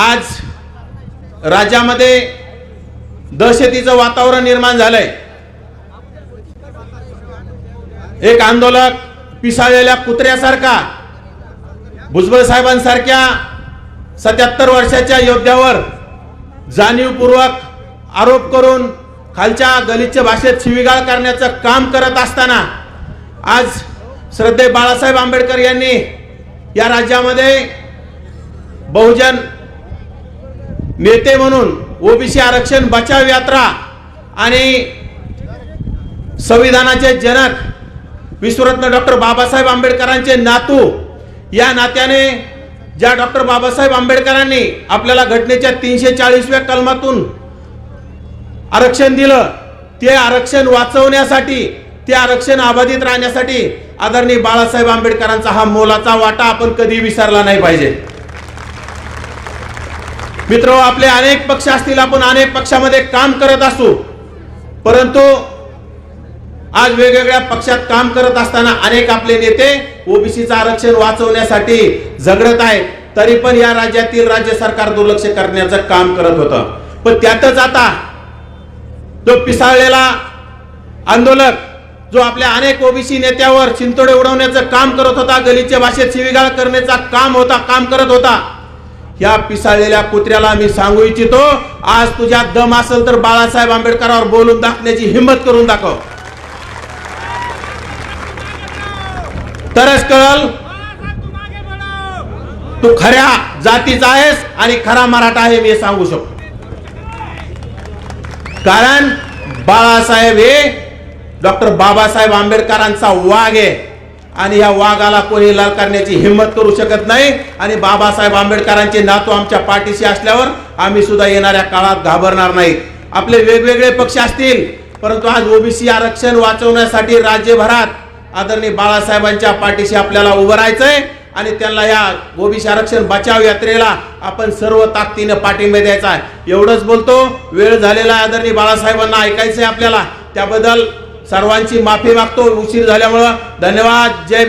आज राज्यामध्ये दहशतीचं वातावरण निर्माण झालंय. एक आंदोलक पिसाळलेल्या कुत्र्यासारखा भुजबळ साहेबांसारख्या सत्याहत्तर वर्षाच्या योद्ध्यावर जाणीवपूर्वक आरोप करून खालच्या गलिच्छ भाषेत शिविगाळ करण्याचं काम करत असताना आज श्रद्धे बाळासाहेब आंबेडकर यांनी या राज्यामध्ये बहुजन नेते म्हणून ओबीसी आरक्षण बचाव यात्रा आणि संविधानाचे जनक विश्वरत्न डॉक्टर बाबासाहेब आंबेडकरांचे नातू या नात्याने ज्या डॉक्टर बाबासाहेब आंबेडकरांनी आपल्याला घटनेच्या तीनशे चाळीसव्या कलमातून आरक्षण दिलं ते आरक्षण वाचवण्यासाठी ते आरक्षण अबाधित राहण्यासाठी आदरणीय बाळासाहेब आंबेडकरांचा हा मोलाचा वाटा आपण कधी विसरला नाही पाहिजे. मित्र आपले अनेक पक्ष असतील आपण अनेक पक्षामध्ये काम करत असू. परंतु आज वेगवेगळ्या पक्षात काम करत असताना अनेक आपले नेते ओबीसीचं आरक्षण वाचवण्यासाठी झगडत आहेत. तरी पण या राज्यातील राज्य सरकार दुर्लक्ष करण्याचं काम करत होतं. पण त्यातच आता जो पिसाळलेला आंदोलक जो आपल्या अनेक ओबीसी नेत्यावर चिंतोडे उडवण्याचं काम करत होता गलीच्या भाषेत शिविगाळ करण्याचा काम होता काम करत होता या पिसाळलेल्या कुत्र्याला मी सांगू इच्छितो आज तुझ्यात दम असेल तर बाळासाहेब आंबेडकरावर बोलून दाखण्याची हिंमत करून दाखव. तरच कळल तू खऱ्या जातीचा आहेस आणि खरा मराठा आहे मी सांगू शकतो. कारण बाळासाहेब हे डॉक्टर बाबासाहेब आंबेडकरांचा वाघ आहे. आणि या वाघाला कोणी लाल करण्याची हिंमत करू शकत नाही. आणि बाबासाहेब आंबेडकरांचे नातू आमच्या पाठीशी असल्यावर आम्ही सुद्धा येणाऱ्या काळात घाबरणार नाही. आपले वेगवेगळे पक्ष असतील परंतु आज ओबीसी आरक्षण वाचवण्यासाठी राज्यभरात आदरणीय बाळासाहेबांच्या पाठीशी आपल्याला उभं राहायचंय आणि त्यांना या ओबीसी आरक्षण बचाव यात्रेला आपण सर्व ताकदीनं पाठिंबा द्यायचा आहे. एवढंच बोलतो. वेळ झालेला आहे आदरणीय बाळासाहेबांना ऐकायचंय आपल्याला. त्याबद्दल सर्वांची माफी मागतो. उशीर झाल्यामुळं धन्यवाद. जय